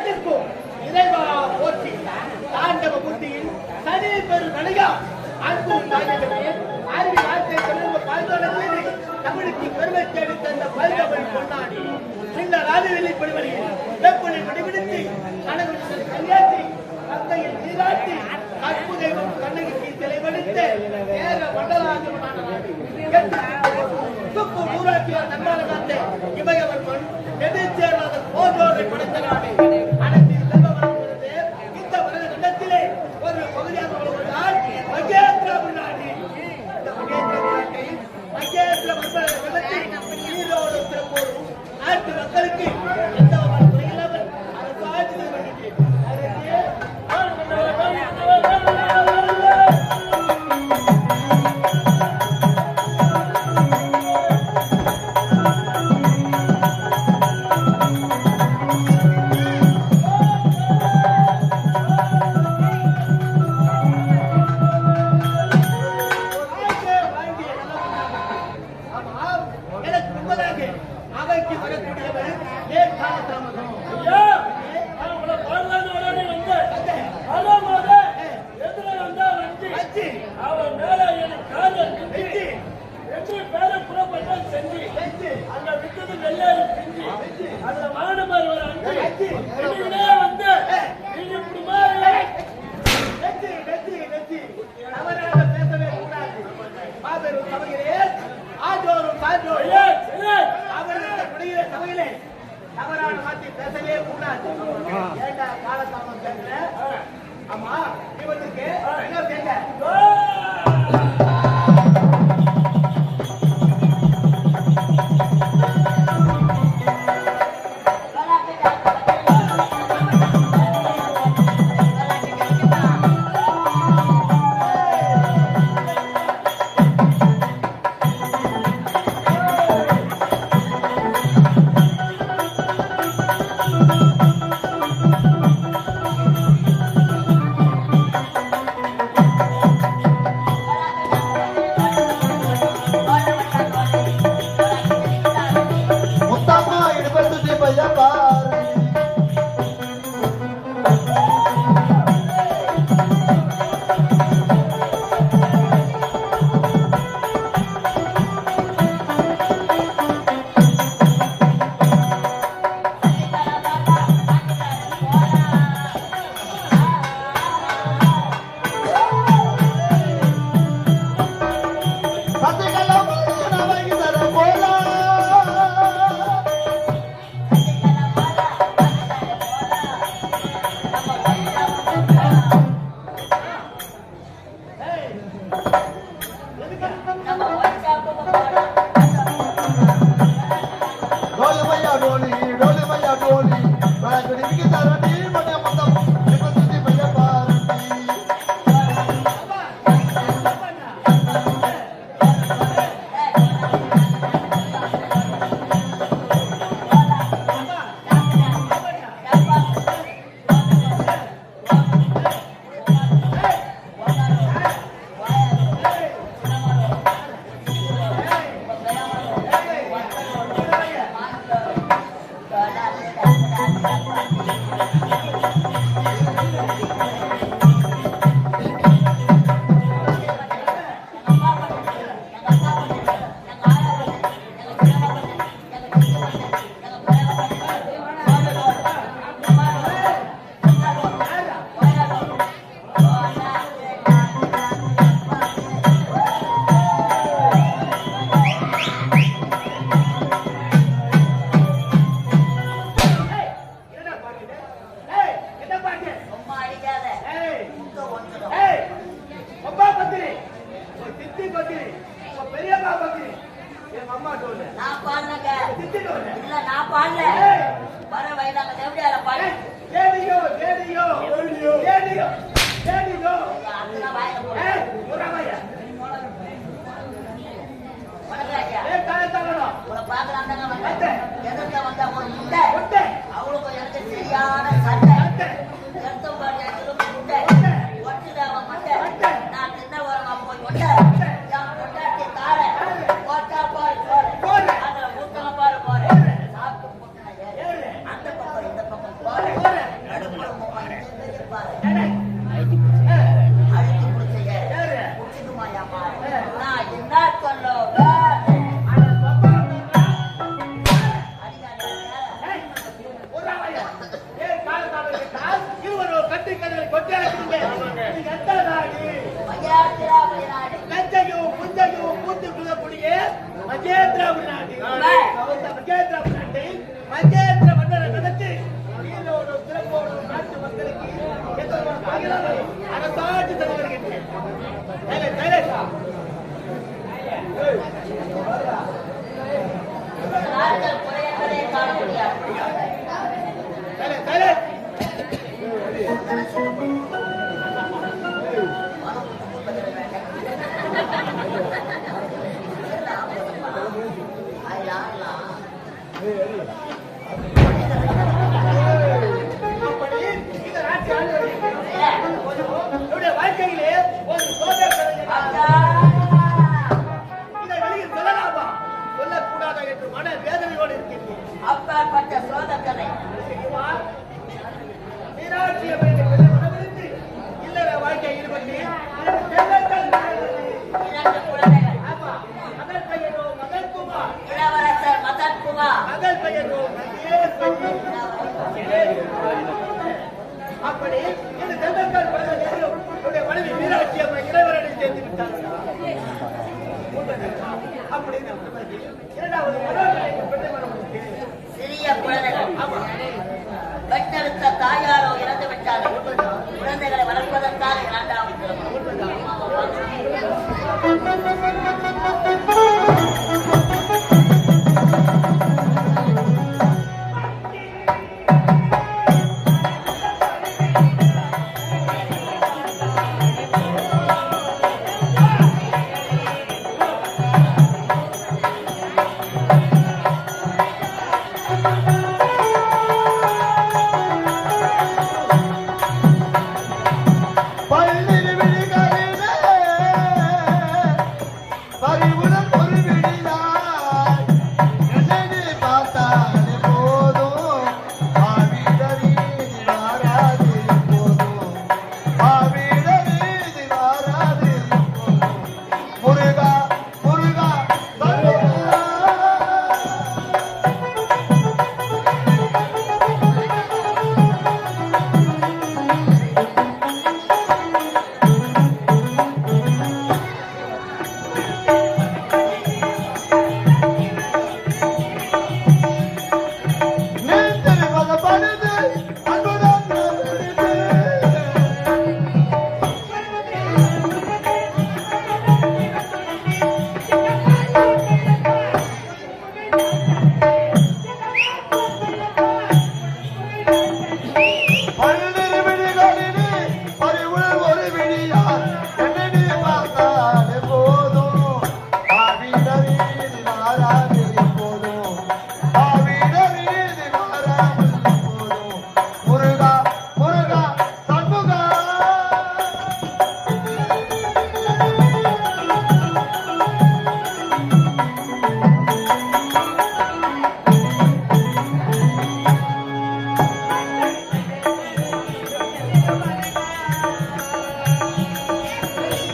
அதற்கும் இறைவா போற்றி தாண்டவ முட்டியில் சனி பெரு நடிகா அன்பும் தாயகமே தமிழுக்கு பெருமை தேடி தந்த பல்கலை கொண்டாடி இந்த ராஜவெளி பெருமளியில் வெப்பனை வடிவெடுத்து கணவன் கையாற்றி தந்தையில் நீராட்டி அற்புதம் கண்ணகிக்கு தலைவடித்த நேர மண்டலாக வெள்ளத்தில் வந்த வெள்ளத்தில் நீரோடு சிறப்போடும் மக்களுக்கு பெரும் சபையிலே ஆஜோரும் சான்றோரே அவர்களுக்கு முடிகிற சபையிலே தவறான மாத்தி பேசவே கூடாது. ஏண்டா காலதாமம் பேசுற? ஆமா இவனுக்கு என்ன கேட்க தரணி பாக்கலாம் தாங்க வந்தேன் எதற்க வந்தா ஒரு முட்டை மகேந்திர மகேந்திர நாட்டை மகேந்திர மன்னரை நடத்தி நீரோடும் சிறப்போடும் நாட்டு மக்களுக்கு சற்று மன வேதனையோடு இருக்கின்றேன். அப்பாற்பட்ட சோதனை மீனாட்சி மனதிற்கு இல்லற வாழ்க்கை ஈடுபட்டு மகள் பெயரோ மகன்குமார் இளவரசர் மகன்குமார் மகள் பெயரோ அப்படி இந்த தென்னத்தால் பல நேரம் உன்னுடைய மனைவி மீனாட்சி அம்மா இளவரனை சேர்ந்து விட்டார்கள்? Sí, acuérdate. Pues,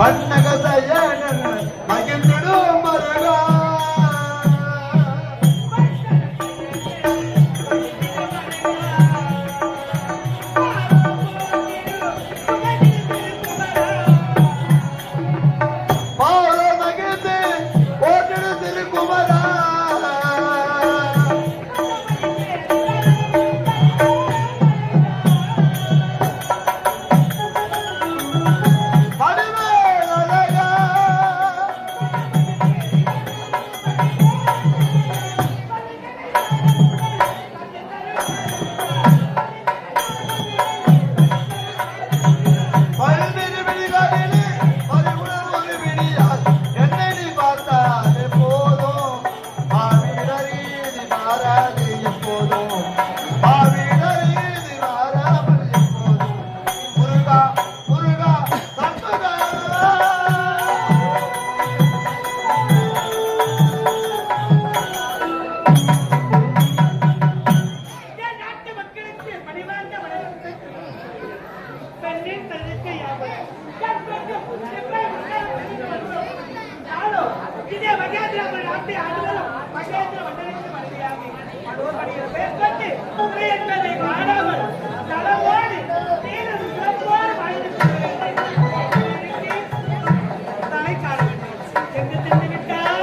பன்னகதயன மகேந்திர